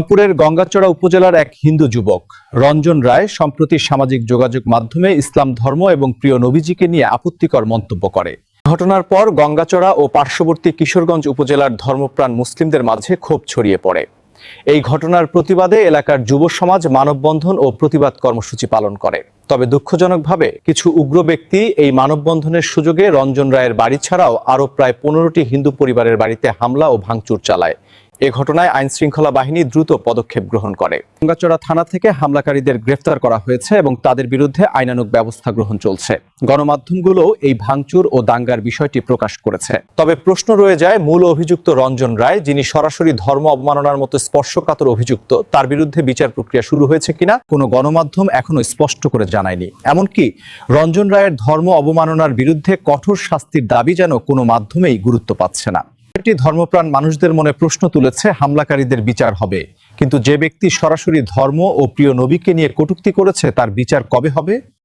রংপুরের গঙ্গাচড়া উপজেলার এক হিন্দু যুবক, রঞ্জন রায়, সম্প্রতি সামাজিক যোগাযোগ মাধ্যমে ইসলাম ধর্ম এবং প্রিয় নবীজিকে নিয়ে আপত্তিকর মন্তব্য করে। ঘটনার পর গঙ্গাচড়া ও পার্শ্ববর্তী কিশোরগঞ্জ উপজেলার ধর্মপ্রাণ মুসলিমদের মাঝে ক্ষোভ ছড়িয়ে পড়ে। এই ঘটনার প্রতিবাদে এলাকার যুব সমাজ মানববন্ধন ও প্রতিবাদ কর্মসূচি পালন করে। তবে দুঃখজনকভাবে কিছু উগ্র ব্যক্তি এই মানববন্ধনের সুযোগে রঞ্জন রায়ের বাড়ি ছাড়াও আরও প্রায় পনেরোটি হিন্দু পরিবারের বাড়িতে হামলা ও ভাঙচুর চালায়। এ ঘটনায় আইন শৃঙ্খলা বাহিনী দ্রুত পদক্ষেপ গ্রহণ করে। গঙ্গাচড়া থানা থেকে হামলাকারীদের গ্রেফতার করা হয়েছে এবং তাদের বিরুদ্ধে আইনানুগ ব্যবস্থা গ্রহণ চলছে। গণমাধ্যমগুলো এই ভাঙচুর ও দাঙ্গার বিষয়টি প্রকাশ করেছে। তবে প্রশ্ন রয়ে যায়, মূল অভিযুক্ত রঞ্জন রায়, যিনি সরাসরি ধর্ম অবমাননার মতো স্পর্শকাতর অভিযুক্ত, তার বিরুদ্ধে বিচার প্রক্রিয়া শুরু হয়েছে কিনা, কোনো গণমাধ্যম এখনও স্পষ্ট করে জানায়নি। এমনকি রঞ্জন রায়ের ধর্ম অবমাননার বিরুদ্ধে কঠোর শাস্তির দাবি যেন কোনো মাধ্যমেই গুরুত্ব পাচ্ছে না। একটি ধর্মপ্রাণ মানুষদের মনে প্রশ্ন তুলেছে, হামলাকারীদের বিচার হবে। কিন্তু যে ব্যক্তি সরাসরি ধর্ম ও প্রিয় নবীকে নিয়ে কটুক্তি করেছে, তার বিচার কবে হবে?